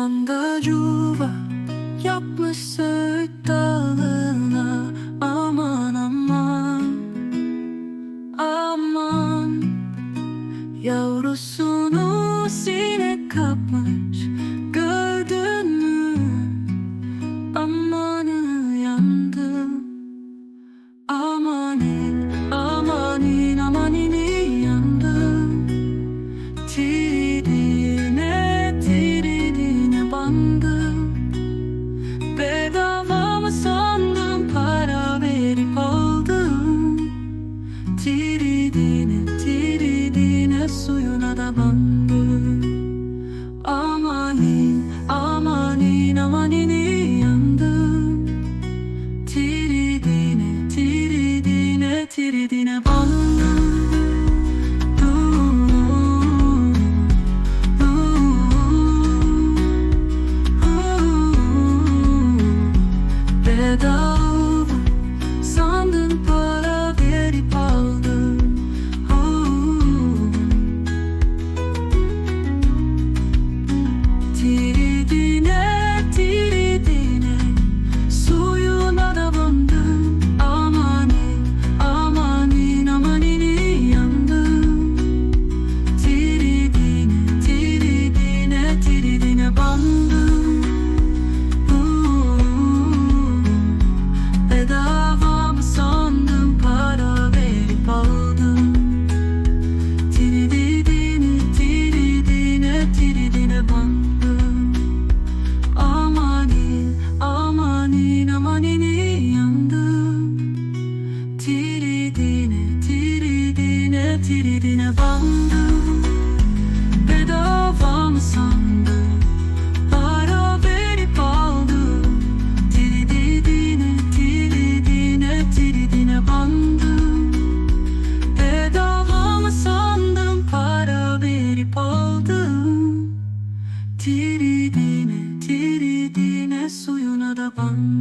Ormanda cuva yapmış söğüt dalına. Aman aman aman. Yavrusunu sinek kapmış. Tiridine tiridine suyuna da bandı Amanin amanin amanini yandım Tiridine tiridine tiridine bandı tribine bandım Bedava mı sandım. Para verip aldım Tribine, tribine, tribine bandım. Bedava mı sandım Para verip aldım. Tribine, tribine suyuna da bandım.